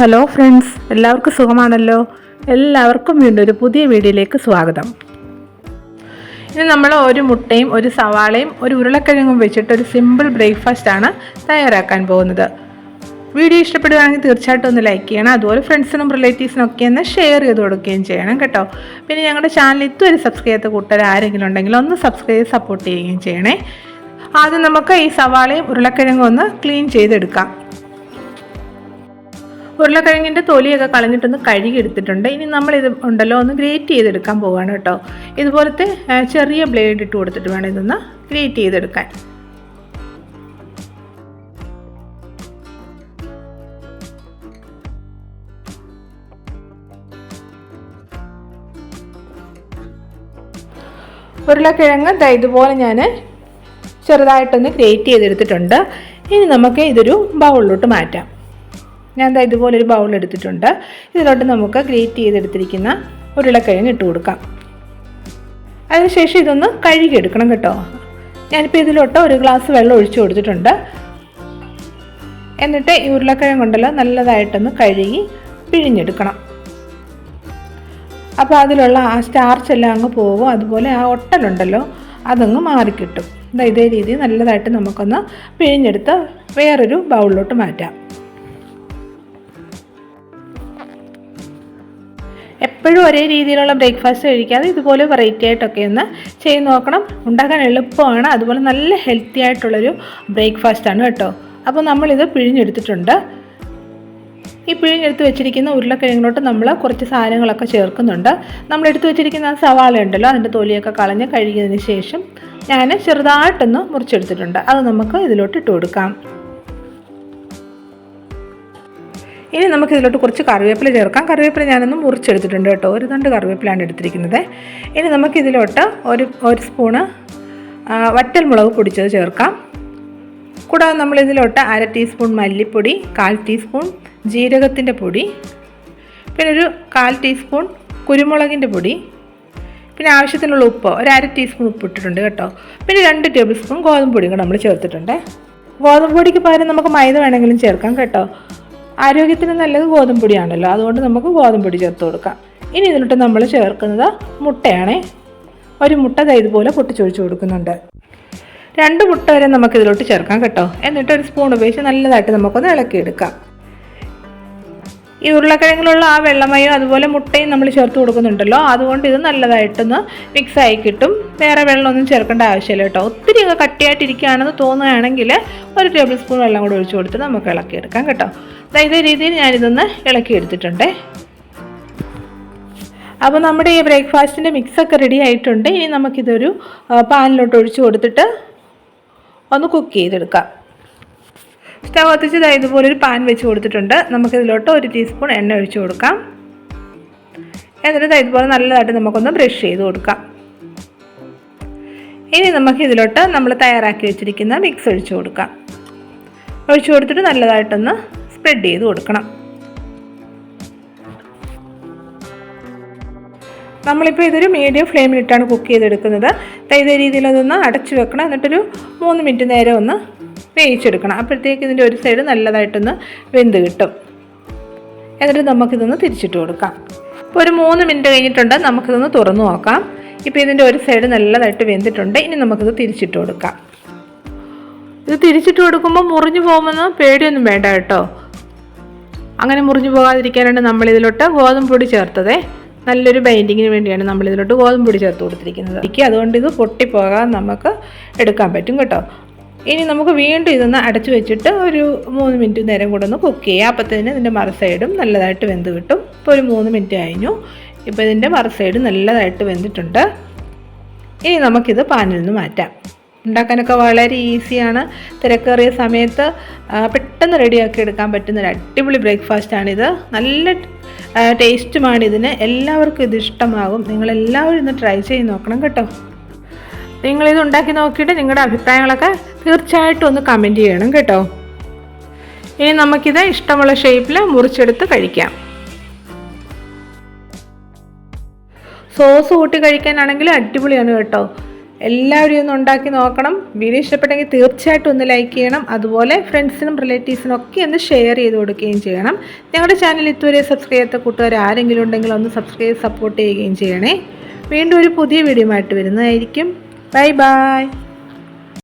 Hello friends എല്ലാവർക്കും സുഖമാണല്ലോ? എല്ലാവർക്കും വീണ്ടും ഒരു പുതിയ വീഡിയോയിലേക്ക് സ്വാഗതം. ഇനി നമ്മൾ ഒരു മുട്ടയും ഒരു സവാളയും ഒരു ഉരുളക്കിഴങ്ങും വെച്ചിട്ട് ഒരു സിമ്പിൾ ബ്രേക്ക്ഫാസ്റ്റ് ആണ് തയ്യാറാക്കാൻ പോകുന്നത്. വീഡിയോ ഇഷ്ടപ്പെടുകയാണെങ്കിൽ തീർച്ചയായിട്ടും ഒന്ന് ലൈക്ക് ചെയ്യണം അതുപോലെ ഫ്രണ്ട്സിനും റിലേറ്റീവ്സിനും ഒക്കെ ഒന്ന് ഷെയർ ചെയ്ത് കൊടുക്കുകയും ചെയ്യണം കേട്ടോ. പിന്നെ ഞങ്ങളുടെ ചാനൽ ഇതുവരെ സബ്സ്ക്രൈബ് ചെയ്ത കൂട്ടുകാർ ആരെങ്കിലും ഉണ്ടെങ്കിൽ ഒന്ന് സബ്സ്ക്രൈബ് ചെയ്ത് സപ്പോർട്ട് ചെയ്യുകയും ചെയ്യണേ. ആദ്യം നമുക്ക് ഈ സവാളയും ഉരുളക്കിഴങ്ങും ഒന്ന് ക്ലീൻ ചെയ്തെടുക്കാം. ഉരുളക്കിഴങ്ങിന്റെ തൊലിയൊക്കെ കളഞ്ഞിട്ടൊന്ന് കഴുകി എടുത്തിട്ടുണ്ട് ഇനി നമ്മളിത് ഉണ്ടല്ലോ ഒന്ന് ഗ്രേറ്റ് ചെയ്തെടുക്കാൻ പോവുകയാണ് കേട്ടോ. ഇതുപോലത്തെ ചെറിയ ബ്ലേഡ് ഇട്ട് കൊടുത്തിട്ട് വേണം ഇതൊന്ന് ഗ്രേറ്റ് ചെയ്തെടുക്കാൻ. ഉരുളക്കിഴങ്ങ് ദാ ഇതുപോലെ ഞാൻ ചെറുതായിട്ടൊന്ന് ഗ്രേറ്റ് ചെയ്തെടുത്തിട്ടുണ്ട്. ഇനി നമുക്ക് ഇതൊരു ബൗളിലോട്ട് മാറ്റാം. ഞാൻ ദാ ഇതുപോലൊരു ബൗൾ എടുത്തിട്ടുണ്ട്. ഇതിലോട്ട് നമുക്ക് ഗ്രേറ്റ് ചെയ്തെടുത്തിരിക്കുന്ന ഉരുളക്കിഴങ്ങ് ഇട്ട് കൊടുക്കാം. അതിനുശേഷം ഇതൊന്ന് കഴുകിയെടുക്കണം കേട്ടോ. ഞാനിപ്പോൾ ഇതിലോട്ട് ഒരു ഗ്ലാസ് വെള്ളം ഒഴിച്ചു കൊടുത്തിട്ടുണ്ട്. എന്നിട്ട് ഈ ഉരുളക്കിഴങ്ങ് ഉണ്ടല്ലോ നല്ലതായിട്ടൊന്ന് കഴുകി പിഴിഞ്ഞെടുക്കണം. അപ്പോൾ അതിലുള്ള ആ സ്റ്റാർച്ച് എല്ലാം അങ്ങ് പോകും അതുപോലെ ആ ഒട്ടലുണ്ടല്ലോ അതങ്ങ് മാറിക്കിട്ടും. ഇതേ രീതിയിൽ നല്ലതായിട്ട് നമുക്കൊന്ന് പിഴിഞ്ഞെടുത്ത് വേറൊരു ബൗളിലോട്ട് മാറ്റാം. എപ്പോഴും ഒരേ രീതിയിലുള്ള ബ്രേക്ക്ഫാസ്റ്റ് കഴിക്കാതെ ഇതുപോലെ വെറൈറ്റി ആയിട്ടൊക്കെ ഒന്ന് ചെയ്ത് നോക്കണം. ഉണ്ടാക്കാൻ എളുപ്പമാണ്. അതുപോലെ നല്ല ഹെൽത്തി ആയിട്ടുള്ളൊരു ബ്രേക്ക്ഫാസ്റ്റാണ് കേട്ടോ. അപ്പോൾ നമ്മളിത് പിഴിഞ്ഞെടുത്തിട്ടുണ്ട്. ഈ പിഴിഞ്ഞെടുത്ത് വെച്ചിരിക്കുന്ന ഉരുളക്കിഴങ്ങിലോട്ട് നമ്മൾ കുറച്ച് സാധനങ്ങളൊക്കെ ചേർക്കുന്നുണ്ട്. നമ്മൾ എടുത്ത് വെച്ചിരിക്കുന്ന സവാള ഉണ്ടല്ലോ അതിന്റെ തൊലിയൊക്കെ കളഞ്ഞ് കഴുകിയതിന് ശേഷം ഞാൻ ചെറുതായിട്ടൊന്ന് മുറിച്ചെടുത്തിട്ടുണ്ട്. അത് നമുക്ക് ഇതിലോട്ട് ഇട്ട് കൊടുക്കാം. ഇനി നമുക്ക് ഇതിലോട്ട് കുറച്ച് കറിവേപ്പില ചേർക്കാം. കറിവേപ്പില ഞാനൊന്ന് മുറിച്ചെടുത്തിട്ടുണ്ട് കേട്ടോ. ഒരു തണ്ട് കറിവേപ്പിലാണ് എടുത്തിരിക്കുന്നത്. ഇനി നമുക്ക് ഇതിലോട്ട് ഒരു ഒരു സ്പൂണ് വറ്റൽ മുളക് പൊടിച്ചത് ചേർക്കാം. കൂടാതെ നമ്മൾ ഇതിലോട്ട് അര ടീസ്പൂൺ മല്ലിപ്പൊടി കാൽ ടീസ്പൂൺ ജീരകത്തിന്റെ പൊടി പിന്നെ ഒരു കാൽ ടീസ്പൂൺ കുരുമുളകിന്റെ പൊടി പിന്നെ ആവശ്യത്തിനുള്ള ഉപ്പ് ഒരു അര ടീസ്പൂൺ ഉപ്പ് ഇട്ടിട്ടുണ്ട് കേട്ടോ. പിന്നെ രണ്ട് ടേബിൾ സ്പൂൺ ഗോതമ്പ് പൊടി നമ്മൾ ചേർത്തിട്ടുണ്ട്. ഗോതമ്പ് പൊടിക്ക് പകരം നമുക്ക് മൈദ വേണമെങ്കിലും ചേർക്കാം കേട്ടോ. ആരോഗ്യത്തിന് നല്ലത് ഗോതമ്പ് പൊടിയാണല്ലോ അതുകൊണ്ട് നമുക്ക് ഗോതമ്പ് പൊടി ചേർത്ത് കൊടുക്കാം. ഇനി ഇതിലോട്ട് നമ്മൾ ചേർക്കുന്നത് മുട്ടയാണ്. ഒരു മുട്ട ഇതുപോലെ പൊട്ടിച്ചൊഴിച്ച് കൊടുക്കുന്നുണ്ട്. രണ്ട് മുട്ട വരെ നമുക്ക് ഇതിലോട്ട് ചേർക്കാം കേട്ടോ. എന്നിട്ട് ഒരു സ്പൂൺ ഉപയോഗിച്ച് നല്ലതായിട്ട് നമുക്കൊന്ന് ഇളക്കിയെടുക്കാം. ഈ ഉരുളക്കിഴങ്ങിലുള്ള ആ വെള്ളമയോ അതുപോലെ മുട്ടയും നമ്മൾ ചേർത്ത് കൊടുക്കുന്നുണ്ടല്ലോ. അതുകൊണ്ട് ഇത് നല്ലതായിട്ടൊന്ന് മിക്സ് ആയി കിട്ടും. വേറെ വെള്ളമൊന്നും ചേർക്കേണ്ട ആവശ്യമില്ല കേട്ടോ. ഒത്തിരി കട്ടിയായിട്ടിരിക്കുകയാണെന്ന് തോന്നുകയാണെങ്കിൽ ഒരു ടേബിൾ സ്പൂൺ വെള്ളം കൂടി ഒഴിച്ചു കൊടുത്ത് നമുക്ക് ഇളക്കിയെടുക്കാം കേട്ടോ. ഇതേ രീതിയിൽ ഞാനിതൊന്ന് ഇളക്കി എടുത്തിട്ടുണ്ട് അപ്പോൾ നമ്മുടെ ഈ ബ്രേക്ക്ഫാസ്റ്റിന്റെ മിക്സൊക്കെ റെഡി ആയിട്ടുണ്ട്. ഇനി നമുക്കിതൊരു പാനിലോട്ട് ഒഴിച്ചു കൊടുത്തിട്ട് ഒന്ന് കുക്ക് ചെയ്തെടുക്കാം. സ്റ്റവ് കത്തിച്ച് ദാ ഇതുപോലെ ഒരു പാൻ വെച്ച് കൊടുത്തിട്ടുണ്ട്. നമുക്കിതിലോട്ട് ഒരു ടീസ്പൂൺ എണ്ണ ഒഴിച്ച് കൊടുക്കാം. എന്നിട്ട് ഇതായത് പോലെ നല്ലതായിട്ട് നമുക്കൊന്ന് ബ്രഷ് ചെയ്ത് കൊടുക്കാം. ഇനി നമുക്കിതിലോട്ട് നമ്മൾ തയ്യാറാക്കി വെച്ചിരിക്കുന്ന മിക്സ് ഒഴിച്ചു കൊടുക്കാം. ഒഴിച്ചു കൊടുത്തിട്ട് നല്ലതായിട്ടൊന്ന് സ്പ്രെഡ് ചെയ്ത് കൊടുക്കണം. നമ്മളിപ്പോൾ ഇതൊരു മീഡിയം ഫ്ലെയിമിലിട്ടാണ് കുക്ക് ചെയ്തെടുക്കുന്നത്. ഇതേ രീതിയിൽ അതൊന്ന് അടച്ചു വെക്കണം. എന്നിട്ടൊരു മൂന്ന് മിനിറ്റ് നേരം ഒന്ന് വേവിച്ചെടുക്കണം. അപ്പോഴത്തേക്ക് ഇതിന്റെ ഒരു സൈഡ് നല്ലതായിട്ടൊന്ന് വെന്ത് കിട്ടും. എന്നിട്ട് നമുക്കിതൊന്ന് തിരിച്ചിട്ട് കൊടുക്കാം. ഇപ്പോൾ ഒരു മൂന്ന് മിനിറ്റ് കഴിഞ്ഞിട്ടുണ്ട്. നമുക്കിതൊന്ന് തുറന്നു നോക്കാം. ഇപ്പോൾ ഇതിന്റെ ഒരു സൈഡ് നല്ലതായിട്ട് വെന്തിട്ടുണ്ട്. ഇനി നമുക്കിത് തിരിച്ചിട്ട് കൊടുക്കാം. ഇത് തിരിച്ചിട്ട് കൊടുക്കുമ്പോൾ മുറിഞ്ഞു പോകുമെന്ന് പേടിയൊന്നും വേണ്ട കേട്ടോ. അങ്ങനെ മുറിഞ്ഞു പോകാതിരിക്കാനാണ് നമ്മൾ ഇതിലോട്ട് ഗോതമ്പ് പൊടി ചേർത്തത്. നല്ലൊരു ബൈൻഡിങ്ങിന് വേണ്ടിയാണ് നമ്മൾ ഇതിലോട്ട് ഗോതമ്പ് പൊടി ചേർത്ത് കൊടുത്തിരിക്കുന്നത്. എനിക്ക് അതുകൊണ്ട് ഇത് പൊട്ടിപ്പോകാൻ നമുക്ക് എടുക്കാൻ പറ്റും കേട്ടോ. ഇനി നമുക്ക് വീണ്ടും ഇതൊന്ന് അടച്ചു വെച്ചിട്ട് ഒരു മൂന്ന് മിനിറ്റ് നേരം കൂടെ ഒന്ന് കുക്ക് ചെയ്യാം. അപ്പോഴത്തേന് ഇതിന്റെ മറ സൈഡും നല്ലതായിട്ട് വെന്ത് കിട്ടും. ഇപ്പോൾ ഒരു മൂന്ന് മിനിറ്റ് കഴിഞ്ഞു. ഇപ്പോൾ ഇതിന്റെ മറ സൈഡ് നല്ലതായിട്ട് വെന്തിട്ടുണ്ട്. ഇനി നമുക്കിത് പാനിൽ നിന്ന് മാറ്റാം. ഉണ്ടാക്കാനൊക്കെ വളരെ ഈസിയാണ്. തിരക്കേറിയ സമയത്ത് പെട്ടെന്ന് റെഡിയാക്കി എടുക്കാൻ പറ്റുന്ന ഒരു അടിപൊളി ബ്രേക്ക്ഫാസ്റ്റാണിത് നല്ല ടേസ്റ്റുമാണ് ഇതിന്. എല്ലാവർക്കും ഇത് ഇഷ്ടമാകും. നിങ്ങളെല്ലാവരും ഇന്ന് ട്രൈ ചെയ്ത് നോക്കണം കേട്ടോ. നിങ്ങളിത് ഉണ്ടാക്കി നോക്കിയിട്ട് നിങ്ങളുടെ അഭിപ്രായങ്ങളൊക്കെ തീർച്ചയായിട്ടും ഒന്ന് കമന്റ് ചെയ്യണം കേട്ടോ. ഇനി നമുക്കിത് ഇഷ്ടമുള്ള ഷേപ്പിൽ മുറിച്ചെടുത്ത് കഴിക്കാം. സോസ് കൂട്ടി കഴിക്കാനാണെങ്കിൽ അടിപൊളിയാണ് കേട്ടോ. എല്ലാവരും ഒന്ന് ഉണ്ടാക്കി നോക്കണം. വീഡിയോ ഇഷ്ടപ്പെട്ടെങ്കിൽ തീർച്ചയായിട്ടും ഒന്ന് ലൈക്ക് ചെയ്യണം. അതുപോലെ ഫ്രണ്ട്സിനും റിലേറ്റീവ്സിനും ഒക്കെ ഒന്ന് ഷെയർ ചെയ്ത് കൊടുക്കുകയും ചെയ്യണം. ഞങ്ങളുടെ ചാനൽ ഇതുവരെ സബ്സ്ക്രൈബ് ചെയ്ത കൂട്ടുകാർ ആരെങ്കിലും ഉണ്ടെങ്കിൽ ഒന്ന് സബ്സ്ക്രൈബ് സപ്പോർട്ട് ചെയ്യുകയും ചെയ്യണേ. വീണ്ടും ഒരു പുതിയ വീഡിയോ ആയിട്ട് വരുന്നതായിരിക്കും. Bye bye